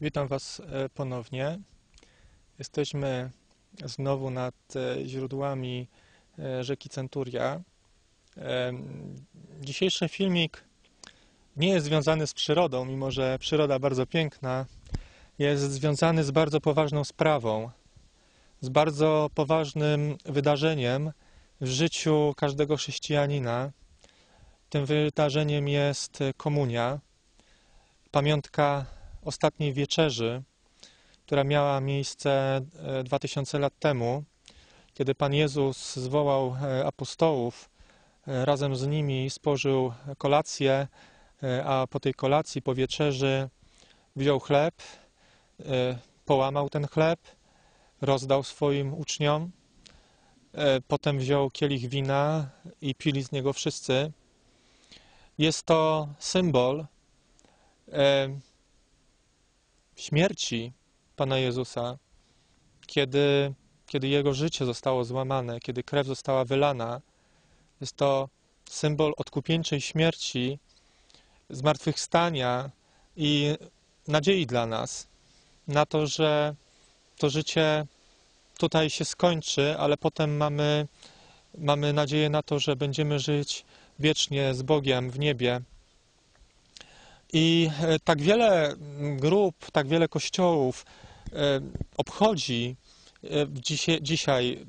Witam Was e, ponownie. Jesteśmy znowu nad e, źródłami e, rzeki Centuria. Dzisiejszy filmik nie jest związany z przyrodą, mimo że przyroda bardzo piękna, jest związany z bardzo poważną sprawą, z bardzo poważnym wydarzeniem w życiu każdego chrześcijanina. Tym wydarzeniem jest komunia, pamiątka ostatniej wieczerzy, która miała miejsce 2000 e, lat temu, kiedy Pan Jezus zwołał e, apostołów, e, razem z nimi spożył kolację, a po tej kolacji, po wieczerzy wziął chleb, połamał ten chleb, rozdał swoim uczniom, potem wziął kielich wina i pili z niego wszyscy. Jest to symbol śmierci Pana Jezusa, kiedy, kiedy Jego życie zostało złamane, kiedy krew została wylana. Jest to symbol odkupieńczej śmierci, zmartwychwstania i nadziei dla nas na to, że to życie tutaj się skończy, ale potem mamy, mamy nadzieję na to, że będziemy żyć wiecznie z Bogiem w niebie. I e, tak wiele grup, tak wiele kościołów e, obchodzi e, dzisiaj, dzisiaj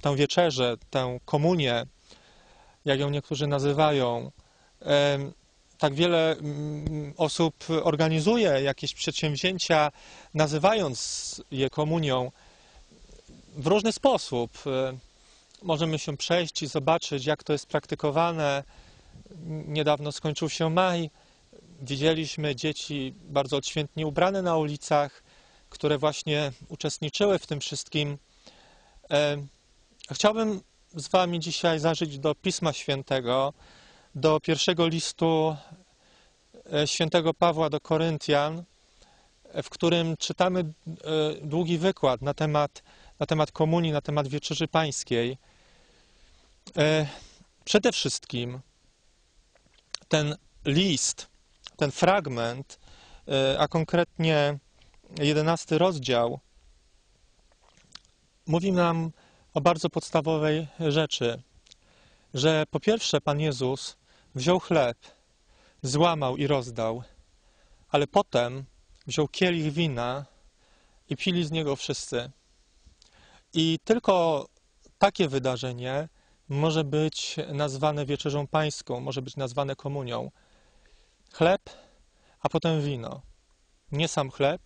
tę wieczerzę, tę komunię, jak ją niektórzy nazywają. Tak wiele osób organizuje jakieś przedsięwzięcia, nazywając je komunią w różny sposób. Możemy się przejść i zobaczyć, jak to jest praktykowane. Niedawno skończył się maj Widzieliśmy dzieci bardzo odświętnie ubrane na ulicach, które właśnie uczestniczyły w tym wszystkim. E, chciałbym z Wami dzisiaj zażyć do Pisma Świętego, do pierwszego listu e, świętego Pawła do Koryntian, w którym czytamy e, długi wykład na temat, na temat komunii, na temat wieczerzy pańskiej. Przede wszystkim ten list ten fragment, e, a konkretnie jedenasty rozdział, mówi nam o bardzo podstawowej rzeczy, że po pierwsze Pan Jezus wziął chleb, złamał i rozdał, ale potem wziął kielich wina i pili z niego wszyscy. I tylko takie wydarzenie może być nazwane wieczerzą pańską, może być nazwane komunią chleb, a potem wino. Nie sam chleb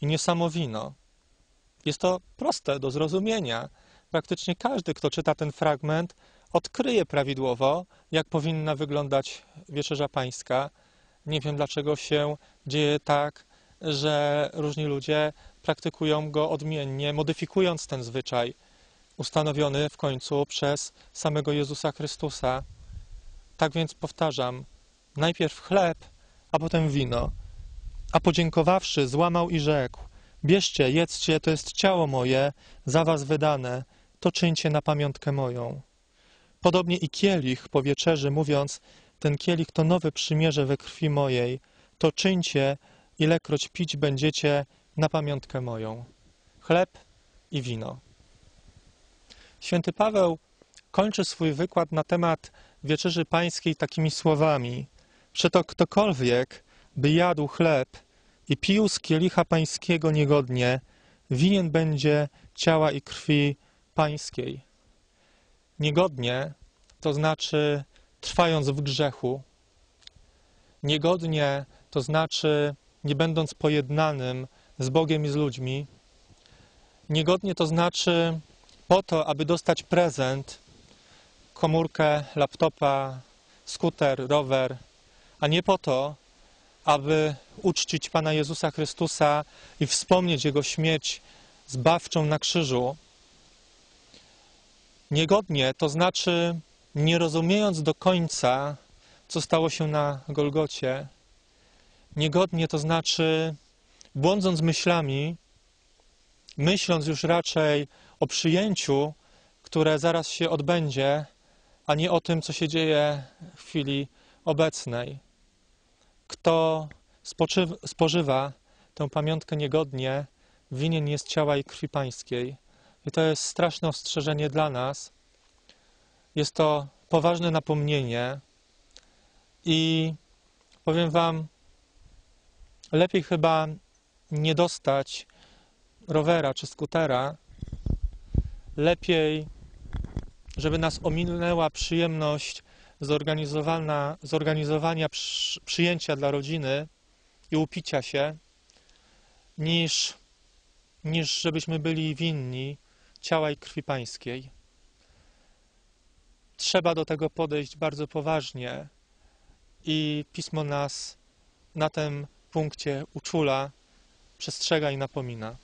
i nie samo wino. Jest to proste do zrozumienia. Praktycznie każdy, kto czyta ten fragment, odkryje prawidłowo, jak powinna wyglądać wieczerza pańska. Nie wiem, dlaczego się dzieje tak, że różni ludzie praktykują go odmiennie, modyfikując ten zwyczaj ustanowiony w końcu przez samego Jezusa Chrystusa. Tak więc powtarzam, najpierw chleb, a potem wino. A podziękowawszy, złamał i rzekł: Bierzcie, jedzcie, to jest ciało moje, za was wydane, to czyńcie na pamiątkę moją. Podobnie i kielich po wieczerzy, mówiąc: Ten kielich to nowe przymierze we krwi mojej, to czyńcie, ilekroć pić będziecie na pamiątkę moją. Chleb i wino. Święty Paweł kończy swój wykład na temat wieczerzy pańskiej takimi słowami: Przeto ktokolwiek by jadł chleb i pił z kielicha pańskiego niegodnie, winien będzie ciała i krwi pańskiej. Niegodnie to znaczy trwając w grzechu. Niegodnie to znaczy nie będąc pojednanym z Bogiem i z ludźmi. Niegodnie to znaczy po to, aby dostać prezent, komórkę, laptopa, skuter, rower, a nie po to, aby uczcić Pana Jezusa Chrystusa i wspomnieć Jego śmierć zbawczą na krzyżu. Niegodnie, to znaczy nie rozumiejąc do końca, co stało się na Golgocie. Niegodnie to znaczy błądząc myślami, myśląc już raczej o przyjęciu, które zaraz się odbędzie, a nie o tym, co się dzieje w chwili obecnej. Kto spożywa tę pamiątkę niegodnie, winien jest ciała i krwi pańskiej. I to jest straszne ostrzeżenie dla nas. Jest to poważne napomnienie i powiem Wam, lepiej chyba nie dostać rowera czy skutera, lepiej, żeby nas ominęła przyjemność zorganizowania przy, przyjęcia dla rodziny i upicia się, niż, niż żebyśmy byli winni ciała i krwi pańskiej. Trzeba do tego podejść bardzo poważnie i Pismo nas na tym punkcie uczula, przestrzega i napomina.